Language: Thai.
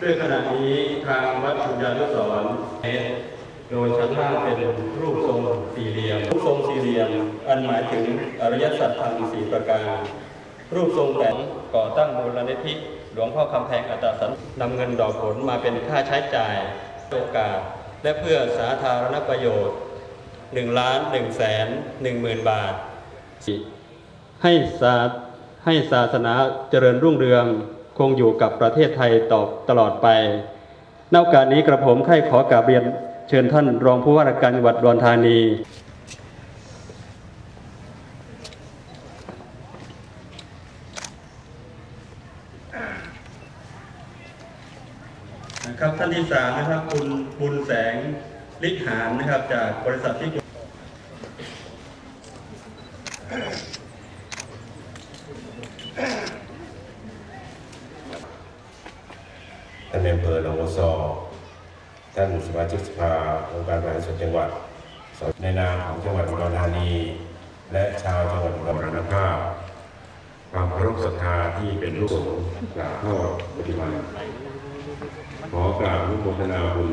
ด้วยขณะนี้ทางวัดสุญญานุสรณ์โดยชั้นล่างเป็นรูปทรงสี่เหลี่ยม รูปทรงสี่เหลี่ยม อันหมายถึงอริยสัจธรรมสี่ประการ รูปทรงแบบก่อตั้งมูลนิธิหลวงพ่อคำแพงอัตตสันนำเงินดอกผลมาเป็นค่าใช้จ่ายโอกาส และเพื่อสาธารณประโยชน์1ล้าน1แสน1หมื่นบาท ให้ศาสให้ศาสนาเจริญรุ่งเรือง คงอยู่กับประเทศไทยต่อตลอดไปณโอกาสนี้กระผมใคร่ขอกราบเรียนเชิญท่านรองผู้ว่าราชการจังหวัดอุดรธานีนะครับท่านที่สามนะครับคุณบุญแสงลิกหานนะครับจากบริษัทที่ ท่านในอำเภอหนองวัวซอท่านสมาชิกสภาองค์การบริหารส่วนจังหวัด ในนามของจังหวัดอุดรธานี และชาวจังหวัดอุดรธานีความเคารพศรัทธาที่เป็นลูกสงกราบพ่อปฏิมาขอกราบอนุโมทนาบุญ